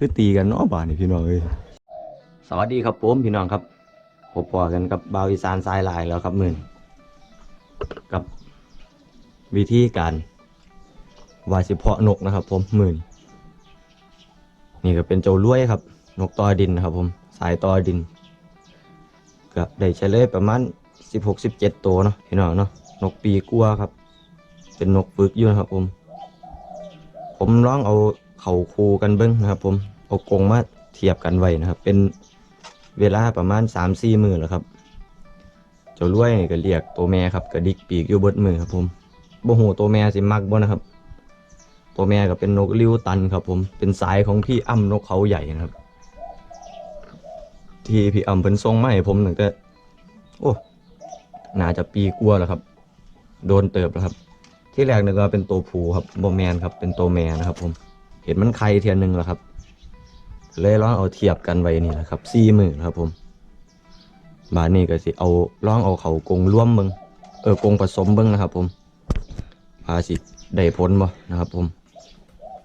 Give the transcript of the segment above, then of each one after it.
คือตีกันเนาะบ้านนี่พี่น้องเอ้ยสวัสดีครับผมพี่น้องครับพบปอกันกับบาวอีสานทรายลายแล้วครับมื่นกับวิธีการวาสิเพาะนกนะครับ ผมมื่นนี่ก็เป็นเจ้าล้วยครับ นกตอดินนะครับ ผมสายตอดินก็ได้เลยประมาณสิบหกสิบเจ็ดตัวเนาะพี่น้องเนาะนกปีกัวครับ เป็นนกฝึกอยู่นะครับผม ผมลองเอาเข่าคูกันเบิ้งนะครับผม อกรงมาเทียบกันไว้นะครับ เป็นเวลาประมาณสามสี่มือแล้วครับ เจ้าล้วยก็เรียกตัวแม่ครับกระดิกปีกอยู่บดมือครับผมบ่หูตัวแม่สิมักบ่นะครับ ตัวแม่ก็เป็นนกริ้วตันครับ ผมเป็นสายของพี่อ้ำนกเขาใหญ่นะครับ ที่พี่อ้ำเป็นทรงมาให้ผมตั้งแต่โอ้น่าจะปีกลัวแล้วครับ โดนเติบแล้วครับ ที่แรกนึกว่าเป็นตัวผูครับโบแมนครับ เป็นตัวแม่นะครับ ผม เห็นมันไข่เทียนหนึ่งแล้วครับ เลยลองเอาเทียบกันไว้นี่แหละครับสี่มือครับผมบาดนี้ก็สิเอาลองเอาเขากงร่วมเบิงเออกงผสมเบิงนะครับ ผมพาสิได้ผลบ่นะครับผม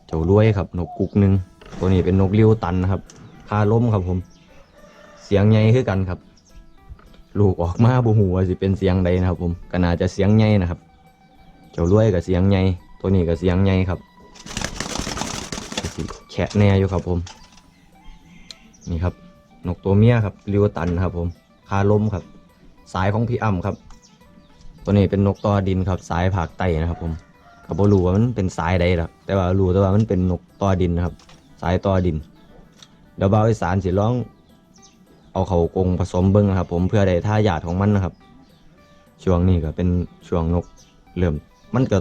เจ้ารวยครับ นกกุกหนึ่งตัวนี้เป็นนกเลี้ยวตันนะครับพาล้มครับผม เสียงใหญ่คือกันครับ ลูกออกมาบูหูว่าสิเป็นเสียงใดนะครับ ผมก็น่าจะเสียงใหญ่นะครับ เจ้ารวยกับเสียงใหญ่ตัวนี้กับเสียงใหญ่ครับแฉะแน่อยู่ครับผม นี่ครับ นกตัวเมียครับริวตันครับ ผมคาล้มครับ สายของพี่อ้ำครับ ตัวนี้เป็นนกตอดินครับ สายผากไตนะครับ ผมกับ่รู้ว่ามันเป็นสายใดหรอกแต่ว่ารู้แต่ว่ามันเป็นนกตอดินนะครับ สายตอดิน เดี๋ยวบ่าวอีสานสิลอง เอาเขากงผสมเบิ้งนะครับ ผมเพื่อได้ท่าหยาดของมันนะครับ ช่วงนี้ก็เป็นช่วงนกเริ่ม มันก็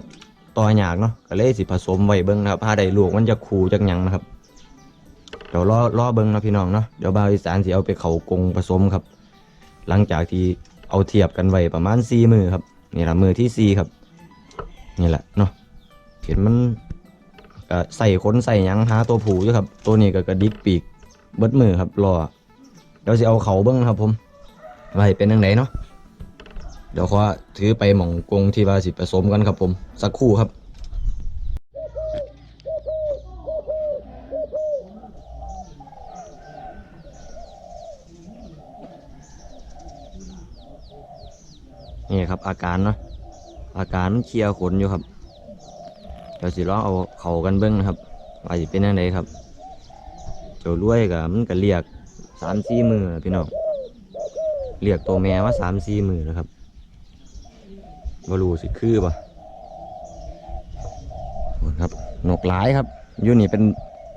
ต่อยากเนาะก็เลยสิผสมไว้เบิ้งนะครับถ้าได้ลูกมันจะคูจักหยังนะครับ เดี๋ยวรอรอเบิ้งนะพี่น้องเนาะเดี๋ยวบ่าวอีสานสิเอาไปเขากงผสมครับ หลังจากที่เอาเทียบกันไว้ประมาณสี่มือครับนี่แหละมือที่สี่ครับนี่แหละเนาะเห็นมันใส่ขนใส่ยังหาตัวผูอยู่ครับ ตัวนี้ก็กระดิกปีกเบิดมือครับรอเดี๋ยวสิเอาเขาเบิ้งนะครับ ผมไว้เป็นยังไงเนาะเดี๋ยวขอถือไปหม่องกงที่ว่าสิผสมกันครับผม สักครู่ครับ นี่ครับ อาการเนาะอาการมันเคลียร์ขนอยู่ครับเดี๋ยวสิลองเอาเข่ากันเบิ้งนะครับว่าสิเป็นยังไงครับเจ้ารวยกับมันก็เรียกสามสี่มือพี่น้องเรียกตัวแม่ว่าสามสี่มือนะครับบรูสิคือปะครับนกหลายครับอยู่นี่เป็น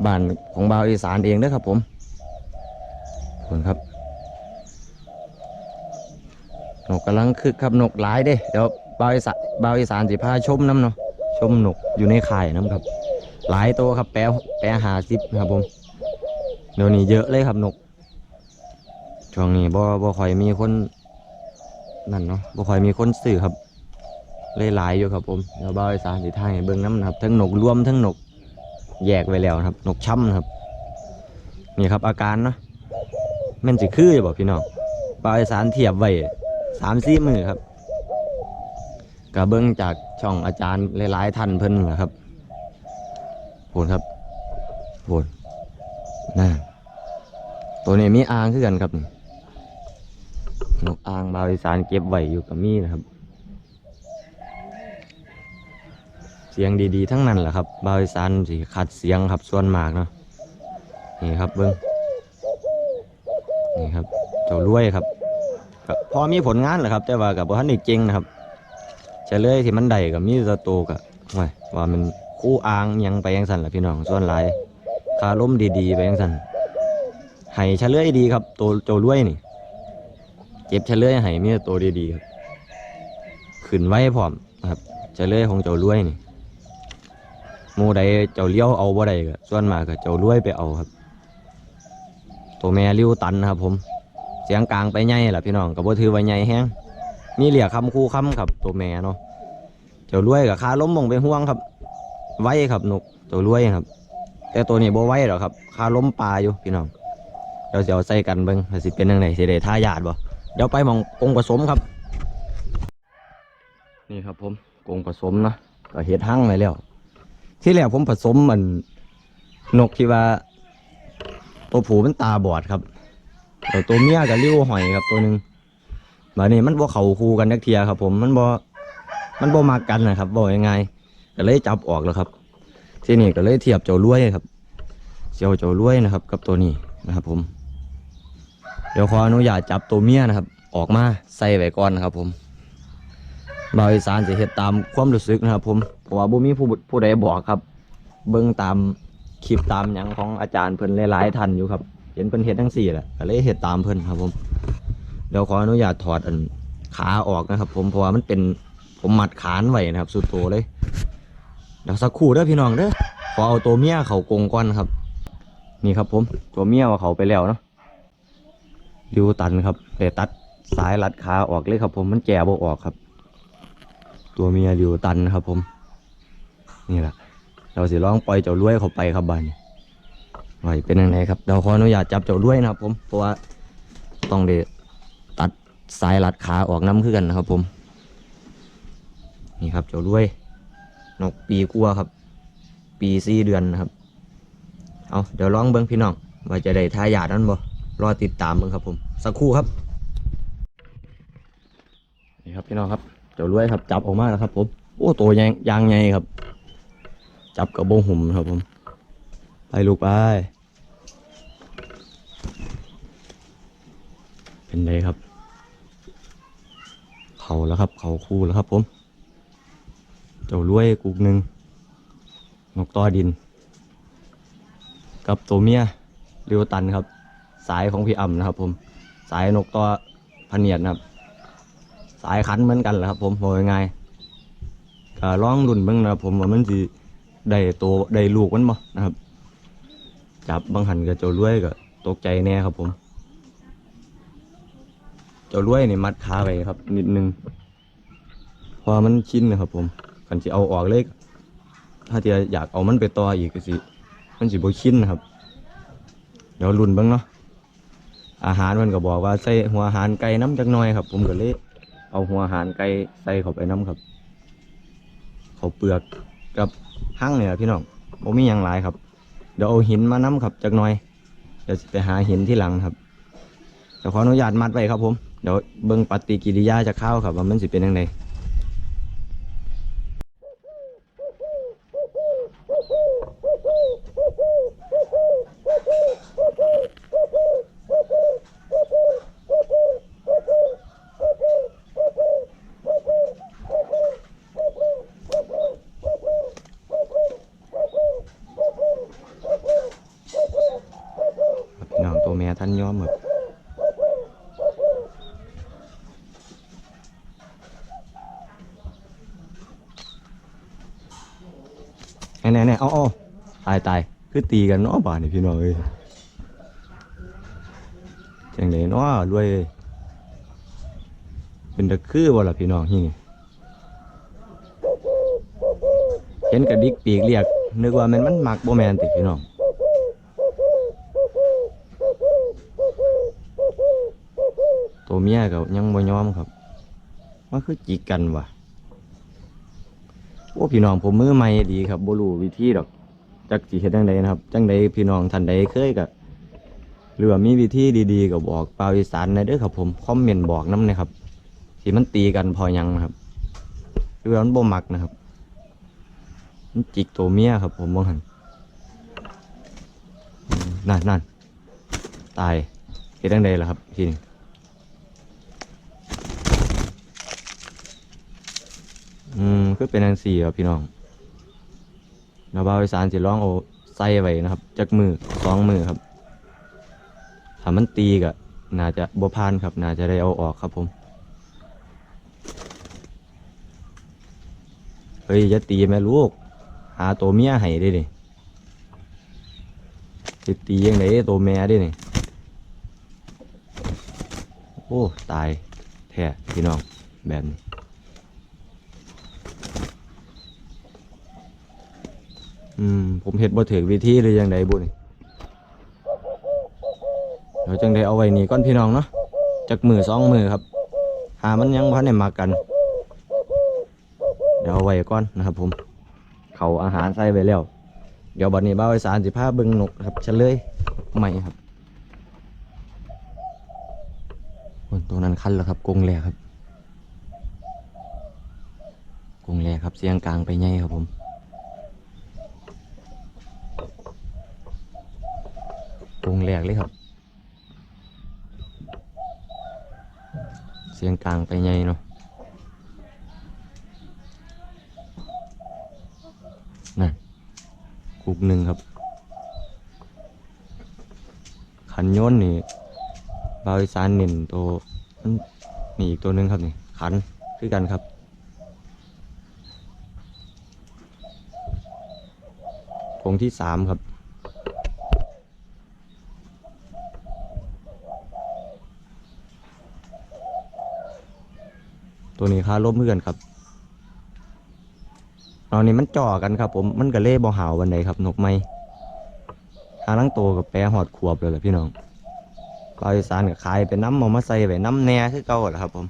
บ้านของบ่าวอีสานเองเด้อครับผมขอบคุณครับ น กกำลังคึกครับนกหลายเด้เดี๋ยวบ่าวอีสานบ่าวอีสานสิพาชมน้ำเนาะชมนกอยู่ในข่ายน้ำครับ หลายตัวครับแปรแปรหาซิบครับผมเดี๋ยวนี้เยอะเลยครับนกช่วงนี้บ่บ่ค่อยมีคนนั่นเนาะบ่ค่อยมีคนซื้อครับเลยหลายอยู่ครับผมเดี๋ยวบ่าวอีสานสิทายให้เบิ่งน้ำนะครับทั้งนกรวมทั้งนกแยกไว้แล้วครับนกช้ำครับ นี่ครับอาการเนาะแม่นสิคืออยู่บ่พี่น้องบ่าวอีสานเทียบไว้ สามสี่มือครับก็เบิ่งจากช่องอาจารย์หลายๆท่านเพิ่นแหละครับโหนครับโหนน่าตัวนี้มีอ่างคือกันครับนกอ่างบาวอีสานเก็บไว้อยู่กับมีนะครับ เสียงดีๆ ทั้งนั้นแหละครับบาวอีสานสิขัดเสียงครับส่วนมากเนาะนี่ครับเบิ้งนี่ครับเจ้ารวยครับ ก็พอมีผลงานแหละครับ แต่ว่ากับว่าท่านอีกเจริงนะครับเฉลยที่มันได้กับมีสโตกับว่าว่ามันคู่อ้างยังไปยังสันล่ะพี่น้องส่วนหลายคาล้มดีๆ ไปยังสันให้เฉลยดีครับ ตัวเจ้ารวยนี่เก็บเฉลยให้มีแต่ตัวดีๆครับขึ้นไว้พร้อมครับเฉลยของเจ้ารวยนี่หมูใดเจ้าเลี้ยวเอาบ่ได้ก็ส่วนมากก็เจ้ารวยไปเอาครับ ตัวแม่เลี้วตันครับผม เสียงกลางไปใหญ่ล่ะพี่น้องก็บ่ถือว่าใหญ่แฮงมีเหลียคำคู่คำครับตัวแม่เนาะเจ้ารวยกับคาล้มมองไปห่วงครับ ไว้ครับนกเจ้ารวยครับ แต่ตัวนี้บ่ไว้หรอกครับคาล้มปลาอยู่พี่น้องเดี๋ยวสิเอาใส่กันเบิ่งสิเป็นยังไงสิได้ท่ายาดบ่เดี๋ยวไปมองกรงผสมครับ นี่ครับผมกรงผสมนะก็เฮ็ดหั่งไว้แล้ว ที่แรกผมผสมมันนกที่ว่าตัวผูมันตาบอดครับ แต่ตัวเมียกับริ้วหอยครับตัวหนึ่งแบบนี้มันบ่เข่าคู่กันนักเทียครับ ผมมันบ่มันบ่มากันนะครับบอกยังไงก็เลยจับออกแล้วครับ ที่นี่ก็เลยเทียบเจ้าล้วยครับเจ้าเจ้าล้วยนะครับ กับตัวนี้นะครับ ผม เดี๋ยวขออนุญาตจับตัวเมียนะครับ ออกมาใส่ไว้ก่อนนะครับ ผมบาอีสานจะเฮ็ดตามความรู้สึกนะครับ ผมเพราะว่าบ่มีผู้ผู้ใดบอกครับ เบิ่งตามคลิปตามหยังของอาจารย์เพิ่นหลายๆท่านอยู่ครับ เห็นเพิ่นเฮ็ดทั้งสี่แหละก็เลยเฮ็ดตามเพิ่นครับ ผมเดี๋ยวขออนุญาตถอดอันขาออกนะครับ ผมเพราะว่ามันเป็นผมมัดขานไว้นะครับ สุดโตเลยเดี๋ยวสักครู่เด้อพี่น้องเด้อขอเอาตัวเมียเขากงก่อนครับ นี่ครับผมตัวเมียว่าเขาไปแล้วเนาะดิวตันครับแต่ตัดสายรัดขาออกเลยครับ ผมมันแก่บออกครับ ตัวเมียดิวตันครับ ผม นี่แหละเราสิลองปล่อยเจ้าล้วยเข้าไปครับบ้านนี้ ไหวเป็นยังไงครับเราขออนุญาตจับเจ้าล้วยนะครับผมเพราะว่าต้องเดตัดสายรัดขาออกน้ำขึ้นกันนะครับผม นี่ครับเจ้าล้วยนกปีกัวครับ ปีสี่เดือนนะครับ เอาเดี๋ยวลองเบิ้งพี่น้องว่าจะได้ทายาทนั้นบ่รอติดตามเบิ้งครับผม สักครู่ครับ นี่ครับพี่น้องครับเจ้าล้วยครับจับออกมาแล้วครับผมโอ้ตัวยางยางใหญ่ครับ จับกระบงหุ่มครับผม ไปลูกไป เป็นไรครับ เขาแล้วครับ เขาคู่แล้วครับผม เจ้ารวยกุกหนึ่งนกต้อดิน กับตัวเมียเรียวตันครับ สายของพี่อ่ำนะครับผม สายนกต้อพเนียดนะครับ สายขันเหมือนกันแหละครับ ผมบอยไงก็ร้องรุ่นเบิ่งนะครับผมว่ามันสิได้ตัวได้ลูกมันบ่นะครับ จับบางหันกับเจ้ารวยก็ตกใจแน่ครับผม จ้ารวยนี่มัดขาไว้ครับ นิดนึงเพราะมันชินนะครับ ผมกันสิเอาออกเลยถ้าจะอยากเอามันไปต่ออีกก็สิ มันสิบ่ชินนะครับ เดี๋ยวรุ่นบ้างเนาะอาหารมันก็บอกว่าใส่หัวอาหารไก่น้ำจักหน่อยครับ ผมก็เลยเอาหัวอาหารไก่ใส่เข้าไปน้ำครับเขาเปลือกกับหั่งเนี่ยพี่น้องผมมีอย่างหลายครับ เดี๋ยวเอาหินมาน้ำครับจักหน่อยเดี๋ยวไปหาหินที่หลังครับเดี๋ยวขออนุญาตมัดไว้ครับผม เดี๋ยวเบิ่งปฏิกิริยาจะเข้าครับว่ามันสิเป็นยังไงครับพี่น้องตัวแม่ท่านยอมครับแน่ๆๆเอาเอาตายตาย คือตีกันเนาะบานนี่พี่น้องเอ้ยจังเลยเนาะรวย เป็นตะคือบ่ล่ะพี่น้องที่นี่เห็นกระดิกปีกเรียก นึกว่ามันมันมักบ่แมนติพี่น้องตัวเมียก็ยังบ่ยอมครับมันคือจิกกันวะโอ้พี่น้องผมมือใหม่ดีครับบ่รู้วิธีดอก จักสิเฮ็ดจังไดนะครับ จังใดพี่น้องท่านใดเคยก็หรือว่ามีวิธีดีๆก็บบอกเปล่าอีสานในเด้อครับผมคอมเมนต์บอกน้ำนะครับที่มันตีกันพอยังนะครับหรือว่ามันบ่มักนะครับมันจิกตัวเมียครับ ผมบ่หันนั่นนั่นตายเฮ็ดจังไดล่ะครับทีนี้อืมคือเป็นอันสี่ครับพี่น้อง นาบาวอีสานสิร้องเอาใส่ไว้นะครับ จักมือสองมือครับถ้ามันตีก็น่าจะบ่พานครับ น่าจะได้เอาออกครับผม เฮ้ยอย่าตีแม่ลูก หาตัวเมียให้ได้ดิสิตียังไงตัวแม่ได้นี่โอ้ ตาย แท้พี่น้องแบบนี้ อืมผมเห็ดบ่ถือวิธีหรือยังไดบุนี่เดี๋ยวจังได้เอาไว้นี่ก้อนพี่น้องเนาะจักมือสองมือครับ หามันยังพันได้มากัน เดี๋ยวเอาไว้ก่อนนะครับผม เขาอาหารใส่ไว้แล้ว เดี๋ยวบัดนี้บ้าวไอสารสิพาเบิ่งนกครับเฉลยใหม่ครับโอ้ยตัวนั้นคันแล้วครับกงแหลกครับกงแหลกครับเสียงกลางไปไงครับผม กรงแหลกเลยครับ เสียงกลางไปไงเนาะนั่นกุกหนึ่งครับ ขันโยนนี่บาวอีสานเน่นตัวนนี่อีกตัวหนึ่งครับนี่ ขันคือกันครับกรงที่สามครับ ตัวนี้ค่าล้มเพื่อนครับเอานี่มันจ่อกันครับ ผมมันก็เล่บ่หาววันใดครับนกไม้หาลังโตกับแปรหอดขวบเลยแหละพี่น้องปลาอีสานกับขายเป็นน้ำเอมาใส่ไว้น้ำแหน่คือเก่าแหละครับ ผม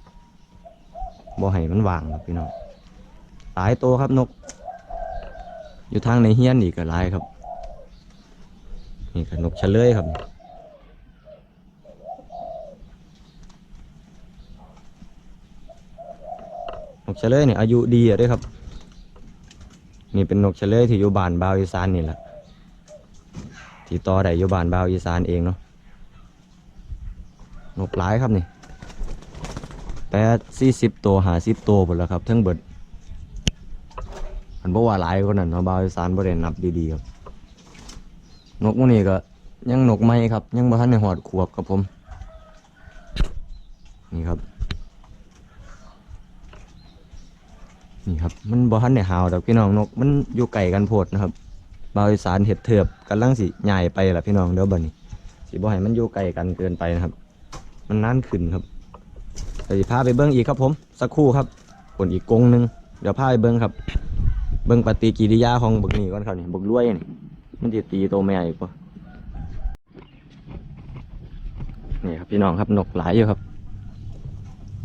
บ่ให้มันวางครับพี่น้องหลายตัวครับนก อยู่ทางในเฮียนอีกก็หลายครับ นี่ก็นกเฉลยครับ กเฉลยเนี่ยอายุดีอะด้วยครับ นี่เป็นนกเฉลยที่อยู่บ้านบาวอีสานนี่แหละที่ต่อได้อยู่บ้านบาวอีสานเองเนาะนกหลายครับนี่แปดสี่สิบตัวหาสิบตัวหมดแล้วครับทั้งเบิดมันบอกว่าหลายคนนั้นเนาะบาวอีสานบ่ได้นับดีๆครับ นกพวกนี้ก็ยังนกไม่ครับ ยังบ่ทันในหอดขวบครับผม นี่ครับ นี่ครับ มันบ่ทันได้หาวดอกพี่น้องนก มันอยู่ไก่กันโพดนะครับบาวอีสานเห็ดเถือบกันลังสิใหญ่ไปละพี่น้องเดี๋ยวบัดนี้สิบ่ให้มันอยู่ไก่กันเกินไปนะครับ มันนานขึ้นครับเดี๋ยวพาไปเบิ้งอีกครับผมสักครู่ครับผลอีกกงหนึงเดี๋ยวพาไปเบิ้งครับ เบิ้งปฏิกิริยาของบกนี่ก่อนครับนี่บักรวยนี่มันจะตีโตแม่อีกปะนี่ครับพี่น้องครับนกหลายอยู่ครับ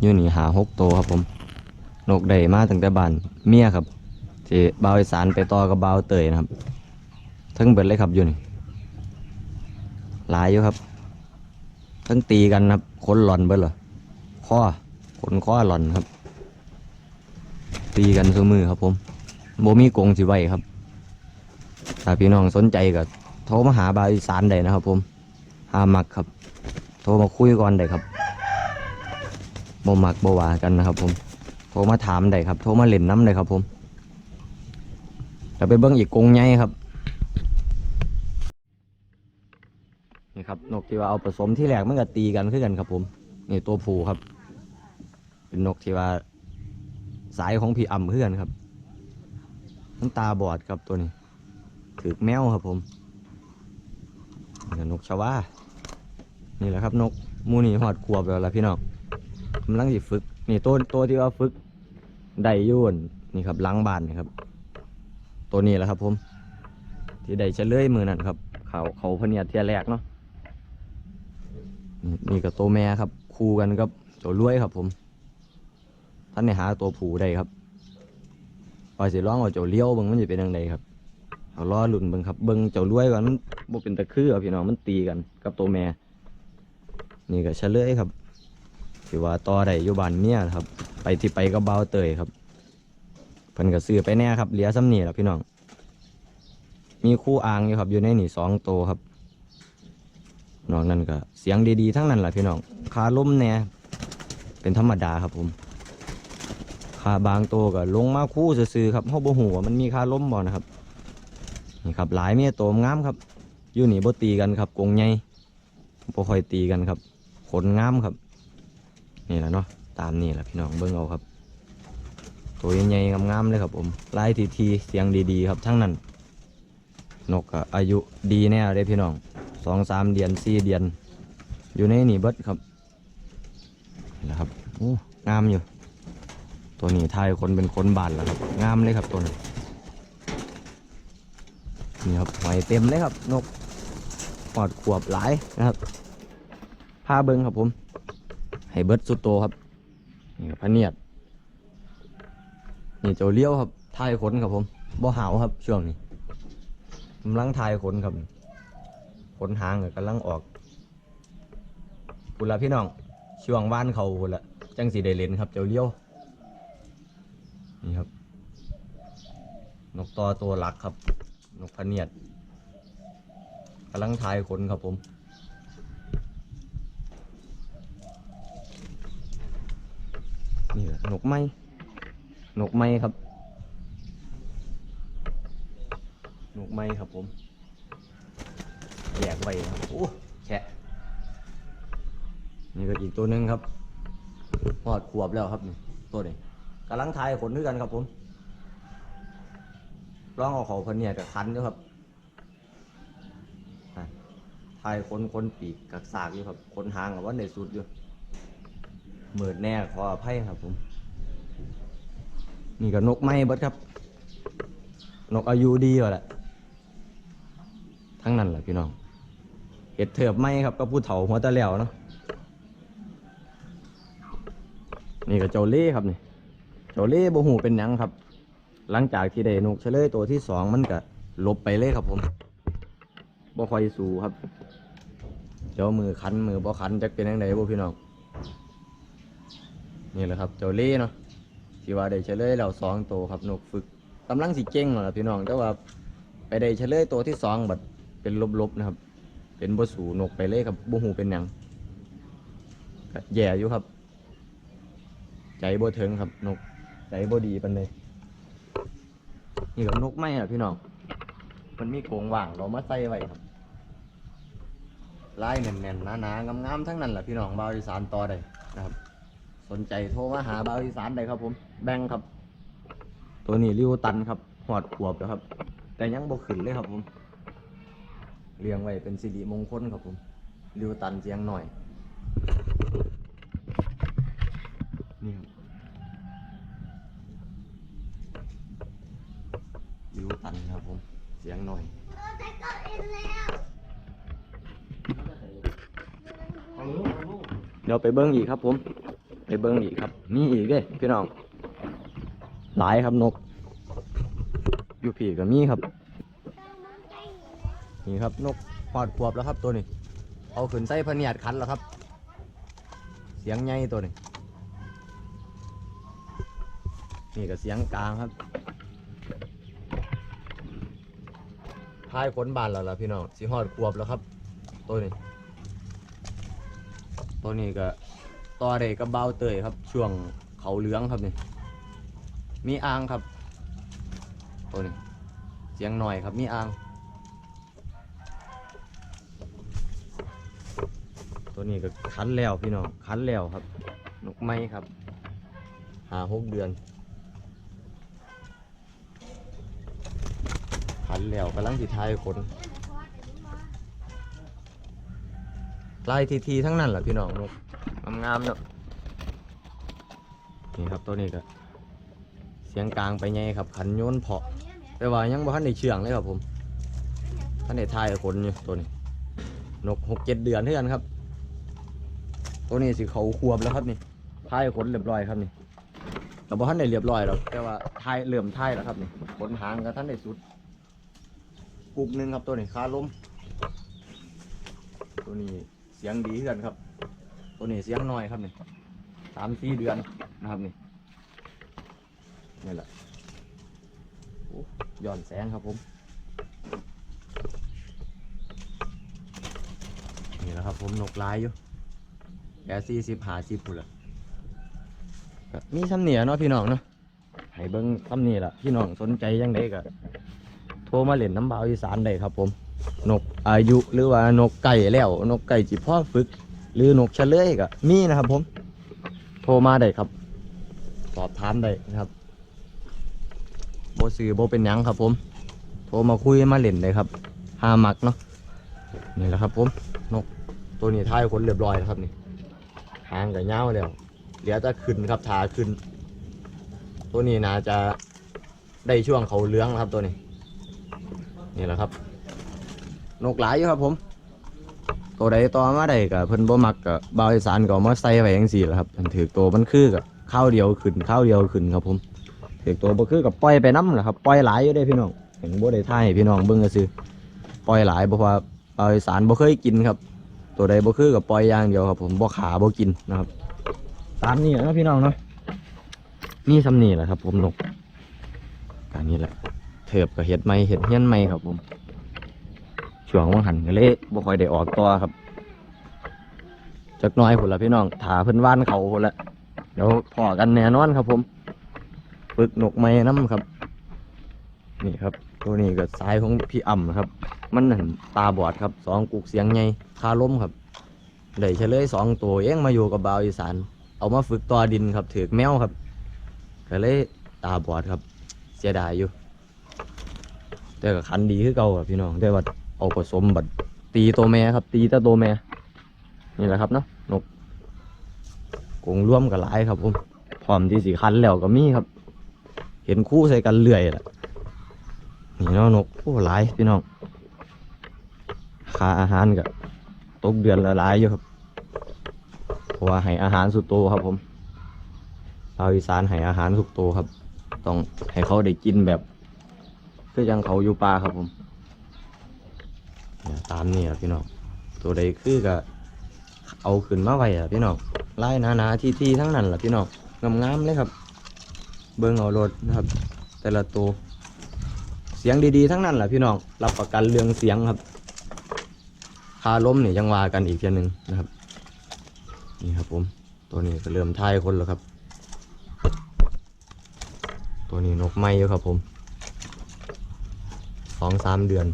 อยู่นี่หาหกตัวครับผม นกได้มาตั้งแต่บ้านเมียครับที่บ่าวอีสานไปต่อกับบ่าวเตยนะครับ ทั้งเบิดเลยครับอยู่นี่หลายอยู่ครับ ทั้งตีกันครับขนหล่อนเบิดเหรอข้อขนข้อหล่อนครับ ตีกันซุมือครับผมโบมีกงสิไว้ครับถ้าพี่น้องสนใจก็โทรมาหาบ่าวอีสานได้นะครับ ผมหามักครับ โทรมาคุยก่อนได้ครับโบมักโบว่ากันนะครับผม โทรมาถามได้ครับ โทรมาเล่นน้ำได้ครับ ผมเราไปเบิ้งอีกกงใหญ่ครับนี่ครับนกที่ว่าเอาผสมที่แรกมันก็ตีกันคือกันครับ ผมนี่ตัวผูครับ เป็นนกที่ว่า สายของพี่อ่ำคือนครับมันตาบอดครับตัวนี้ถือแมวครับ ผมนี่ก็นกชวานี่แหละครับ นกมูนี่หอดขวบแล้วล่ะพี่น้อง กำลังสิฝึก นี่ตัวตัวที่ว่าฝึกได้ยุ่นนี่ครับล้างบานนี่ครับ ตัวนี้แหละครับ ผม ที่ได้เฉลยมือนั่นครับ เขาเขาพเนียดเทียแรกเนาะนี่กับตัวแม่ครับ คู่กันกับตัวรวยครับ ผม ท่านในหาตัวผูได้ครับพอสิร้องว่าเจ้าเลี้ยวเบิ่งมันจะเป็นยังไงครับเอาล้อหลุนเบิ่งครับเบิ่งเจ้ารวยก่อนมันบ่เป็นตะคือเอพี่น้องมันตีกัน กับตัวแม่ นี่ก็เฉลยครับ ที่ว่าต่อได้อยู่บ้านเมียครับ ไปที่ไปก็เบาเตยครับเพิ่นก็ซื้อไปแน่ครับเหลือซ้ำนี่แหละพี่น้อง มีคู่อ่างอยู่ครับ อยู่ในนี่สองโตวครับนอกนั้นก็เสียงดีๆทั้งนั้นแหละพี่น้องคาล้มแน่เป็นธรรมดาครับผมคาบางโตวก็ลงมาคู่ซื่อครับเฮาบ่ฮู้ว่ามันมีคาล้มบ่นะครับนี่ครับหลายเมียโตงามครับอยู่นี่บ่ตีกันครับกงใหญ่บ่ค่อยตีกันครับขนงามครับ นี่แหละเนาะตามนี่แหละพี่น้องเบิ่งเอาครับ ตัวใหญ่ๆงามๆเลยครับผมลายทีทีๆเสียงดีๆครับทั้งนั้น นกอายุดีแน่เลยพี่น้องสองสามเดือนสี่เดือน อยู่ในนี่เบิดครับนี่แหละครับโอ้งามอยู่ ตัวนี้ทายคนเป็นคนบานแล้วครับงามเลยครับตัวนี้นี่ครับหอยเต็มเลยครับนกปอดขวบหลายนะครับผ้าเบิงครับผม ให้เบิดสุดโตครับนี่ครับพเนียดนี่เจ้าเลี้ยวครับทายขนครับผมบ่หาวครับช่วงนี้กำลังทายขนครับขนหางก็กำลังออกพุ่นละพี่น้องช่วงว่านเขาพุ่นละจังสีได้เล่นครับ เจ้าเลี้ยวนี่ครับ นกต่อตัวหลักครับ นกพเนียดกำลังทายขนครับผม นี่แหนกไม้นกไม้ครับหนกไม้ครับผมแยกไว้ครับโอ้แฉะนี่ก็อีกตัวหนึ่งครับพอดขวบแล้วครับนี่ตัวนี้กำลังทายขนด้วยกันครับผมร้องเอาเขาพันเนี่ยกับคันด้วยครับทายขนขนปีกกักสากอยู่ครับขนหางกับว่าในสุดอยู่เหมือดแน่ขออภัยครับผม นี่ก็นกไม้เบิดครับ นกอายุดีว่ะแหละทั้งนั้นแหละพี่น้องเห็ดเถิบไม้ครับก็พูดเถาหัวตะแล้วเนาะนี่ก็เจ้าเล่ครับนี่เจ้าเล่บ่หูเป็นยังครับ หลังจากที่ได้นกเฉลยตัวที่สองมันก็ลบไปเลยครับผมบ่ค่อยสูครับเจ้ามือคันมือบ่คันจักเป็นยังไงบ่พี่น้องนี่แหละครับ เจ้าเล่เนาะ ที่ว่าได้เฉลยแล้วสองตัวครับนกฝึกกำลังสิเก่งแล้วล่ะพี่น้องแต่ว่าไปได้เฉลยตัวที่สองบัดเป็นลบๆนะครับ เป็นบสูนกไปเลยครับบ่หูเป็นหยังแย่อยู่ครับ ใจบ่ถึงครับนก ใจบ่ดีปานใดนี่กับนกไม้อะพี่น้องมันมีโกรงว่างเรามาใส่ไว้ครับลายแน่นๆหนาๆงามๆทั้งนั้นแหละพี่น้องบาวอีสานต่อได้นะครับ สนใจโทรมาหาบาวอีสานได้ครับผม แบงค์ครับ ตัวนี้ริวตันครับหอดขวบแล้วครับ แต่ยังบ่ขึ้นเลยครับผม เลี้ยงไว้เป็นสิริมงคลครับผมริวตันเสียงหน่อย นี่ครับริวตันครับผมเสียงหน่อยเดี๋ยวไปเบิ้งอีกครับผม ไปเบิ้งอีกครับ มีอีกเด้พี่น้อง หลายครับนก อยู่ผีก็มีครับ นี่ครับนกพอดขวบแล้วครับตัวนี้ เอาขึ้นใส่พเนียดคันแล้วครับ เสียงใหญ่ตัวนี้นี่ก็เสียงกลางครับพายขนบานแล้วล่ะพี่น้องสีหอดขวบแล้วครับ ตัวนี้ ตัวนี้ก็ ต่อเด็กกับเบาเตยครับ ช่วงเขาเหลืองครับนี่มีอ่างครับตัวนี้เสียงหน่อยครับมีอ่าง ตัวนี้ก็คันแล้วพี่น้องคันแล้วครับนกไม้ครับหาหกเดือนคันแล้วกำลังสิทายขนลายทีทีๆทั้งนั้นแหละพี่น้องนก งามๆเนาะนี่ครับตัวนี้ก็เสียงกลางไปไงครับขันโยนเพาะ แต่ว่ายังบ่ทันได้เชื่องเลยครับผมท่านได้ทายขนอยู่ตัวนี้ นกหกเจ็ดเดือนเท่ากันครับ ตัวนี้สิเขาควบแล้วครับนี่ทายขนเรียบร้อยครับนี่แต่บ่ทันได้เรียบร้อยหรอกแต่ว่าทายเริ่อมทายแล้วครับนี่ขนหางก็ท่านได้สุดกุกหนึงครับตัวนี้คาล้มตัวนี้เสียงดีคือกันครับ ตัวนี้เสียงน้อยครับนี่สามสี่เดือนนะครับนี่นี่แหละย้อนแสงครับผม นี่แหละครับผมนกลายอยู่แค่สี่สิบหาสิบพุ่นละมีซ้ำเหนียเนาะพี่น้องเนาะให้เบิ้งซ้ำนี่ละพี่น้องสนใจยังไงก็โทรมาเล่นน้ำเบาอีสานได้ครับผม นกอายุหรือว่านกไก่แล้ว นกไก่จีพ่อฝึก หรือนกเฉลยก็มีนะครับ ผม โทรมาได้ครับ สอบถามได้นะครับโบซื้อโบเป็นยังครับ ผม โทรมาคุยมาเล่นเลยครับหามักเนาะนี่แหละครับผมนกตัวนี้ท้ายคนเรียบร้อยแล้วครับนี่หางกับเงาแล้วเดี๋ยวจะขึ้นครับขาขึ้น ตัวนี้น่าจะได้ช่วงเขาเลื้องครับตัวนี้ นี่แหละครับ นกหลายอยู่ครับผม ตัวใดต่อมาได้กับเพิ่นบ่มักกับบาวอีสานก็เอามาใส่ไว้จังซี่ละครับมันถือตัวมันคือกับข้าวเดียวขึ้นข้าวเดียวขึ้นครับผมถือตัวบ่คือกับปล่อยไปน้ำแหละครับปล่อยหลายอยู่ได้พี่น้องเห็นบ่ได้ท่ายให้พี่น้องเบิ่งก็ซื่อล่อยหลายเพราะว่าเอาอีสารบ่เคยกินครับ ตัวใดบ่คือกับปล่อยอย่างเดียวครับ ผมบ่ขาบ่กินนะครับตามนี้แหละเนะพี่น้องเนาะมีสำนีแหละครับ ผมนกการนี้แหละเถิบกับเห็ดไม้เห็ดเฮี้ยนไม้ครับผม ช่วงว่างหันก็เลยบ่ค่อยได้ออกตัวครับจักน้อยพุ่นละพี่น้องถาเพิ่นว่านเขาพุ่นละเดี๋ยวพอกันแน่นอนครับ ผมฝึกนกไม้น้ำครับ นี่ครับ ตัวนี้ก็สายของพี่อ่ำครับ มันนั่นตาบอดครับสองกุกเสียงใหญ่คาล้มครับได้เฉลยสองตัวเองมาอยู่กับบ่าวอีสาน เอามาฝึกต่อดินครับถือแมวครับก็เลยตาบอดครับ เสียดายอยู่ แต่ก็คันดีคือเก่าครับพี่น้องแต่ว่า เอาผสมบัดตีตัวแม่ครับ ตีแต่ตัวแม่นี่แหละครับเนาะนกกงร่วมกับหลายครับผมพร้อมที่สีคันแล้วก็มีครับ เห็นคู่ใส่กันเรื่อยแหละนี่เนาะนกโอ้หลายพี่น้องค่าอาหารก็ตกเดือนละหลายอยู่ครับเพราะว่าให้อาหารสุดโตครับผมชาวอีสานให้อาหารสุดโตครับ ต้องให้เขาได้กินแบบคือยังเขาอยู่ป่าครับผม ตามนี่ครับพี่น้องตัวใดคือก็เอาขึ้นมาไว้อะพี่น้องไล่หนาๆที่ๆทั้งนั้นแหละพี่น้องงามๆเลยครับ เบิ้งเอารถนะครับ แต่ละตัวเสียงดีๆทั้งนั้นแหละพี่น้องรับประกันเรื่องเสียงครับคาล้มเนี่ยยังว่ากันอีกเทียนึงนะครับ นี่ครับผม ตัวนี้ก็เริ่มทายคนแล้วครับ ตัวนี้นกไม้อยู่ครับผมสองสามเดือน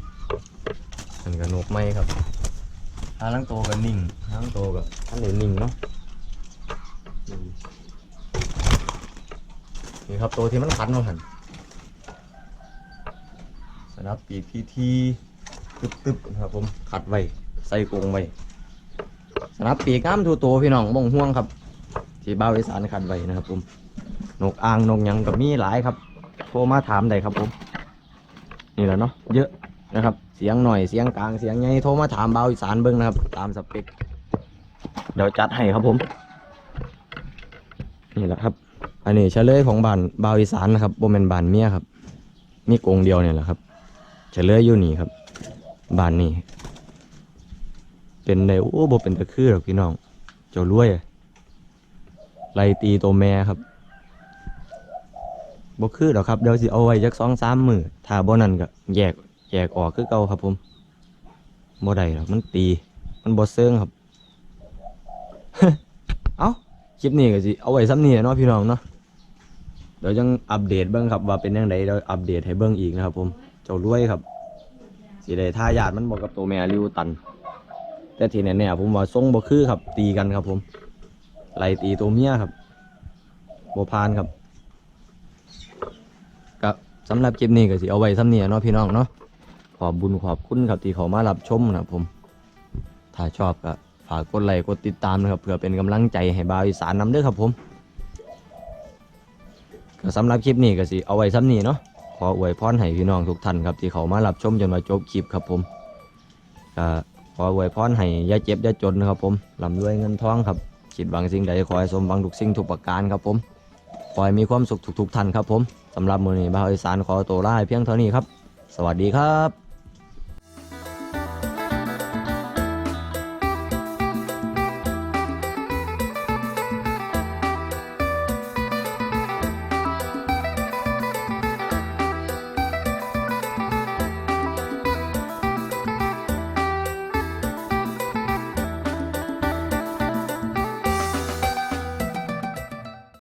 มันก็นกไม้ครับถ้าลังโตก็นิ่งถ้าลังโตก็ท่านเห็นนิ่งเนาะอืมนี่ครับตัวที่มันคันมาหันสนับปีกทีทีตึบตึบนะครับผมขัดไว้ใส่กรงไว้สนับปีกงามทูตัวพี่น้องมองห่วงครับ ที่บ้าวอีสานขัดไว้นะครับผมนกอ่างนกหยังกับมีหลายครับโทรมาถามได้ครับผมนี่แหละเนาะเยอะ นะครับ เสียงหน่อยเสียงกลางเสียงใหญ่โทรมาถามเบ้าอีสานเบิ้งนะครับ ตามสเปคเดี๋ยวจัดให้ครับผม นี่แหละครับ อันนี้เฉลยของบานบาอีสานนะครับโบแมนบานเมียครับ มีกงเดียวเนี่ยแหละครับเฉลยอยู่นี่ครับบานนี้เป็นในโอ้โบเป็นตะคือหรอกพี่น้อง เจ้ารวยอะไล่ตีตัวแม่ครับบ่คือหรอกครับเดี๋ยวสิเอาไว้จักสองสามมือถ้าบ่นั่นก็แยก แยกออกคือเก่าครับผมบ่ได้หรอกมันตี มันบ่เซิงครับ เอ้าคลิปนี้ก็สิเอาไว้ซ้ำนี่เนาะพี่น้องเนาะเดี๋ยวยังอัปเดตเบิ้งครับว่าเป็นยังไงเดี๋ยวอัปเดตให้เบิ้งอีกนะครับ ผมเจ้ารวยครับสิได้ท่ายาดมันบอกกับตัวแม่ริวตัน แต่ทีนี้เนี่ยผมว่าทรงบ่คือครับ ตีกันครับ ผมไล่ตีตัวเมียครับบ่พานครับก็สำหรับคลิปนี้ก็สิเอาไว้ซ้ำนี่เนาะพี่น้องเนาะ ขอบบุญขอบคุณครับที่เขามารับชมนะครับผม ถ้าชอบก็ฝากกดไลค์กดติดตามนะครับเพื่อเป็นกำลังใจให้บาวอีสานนำเด้อครับผมก็สำหรับคลิปนี้ก็สิเอาไว้ซ้ำนี้เนาะขออวยพรให้พี่น้องทุกท่านครับที่เขามารับชมจนมาจบคลิปครับผมก็ขออวยพรให้ย่าเจ็บย่าจนนะครับผมลำรวยเงินทองครับคิดหวังสิ่งใดขอให้สมหวังทุกสิ่งทุกประการครับผมขอให้มีความสุขทุกๆท่านครับผมสำหรับมือนี้บาวอีสานขอตัวลาเพียงเท่านี้ครับ สวัสดีครับ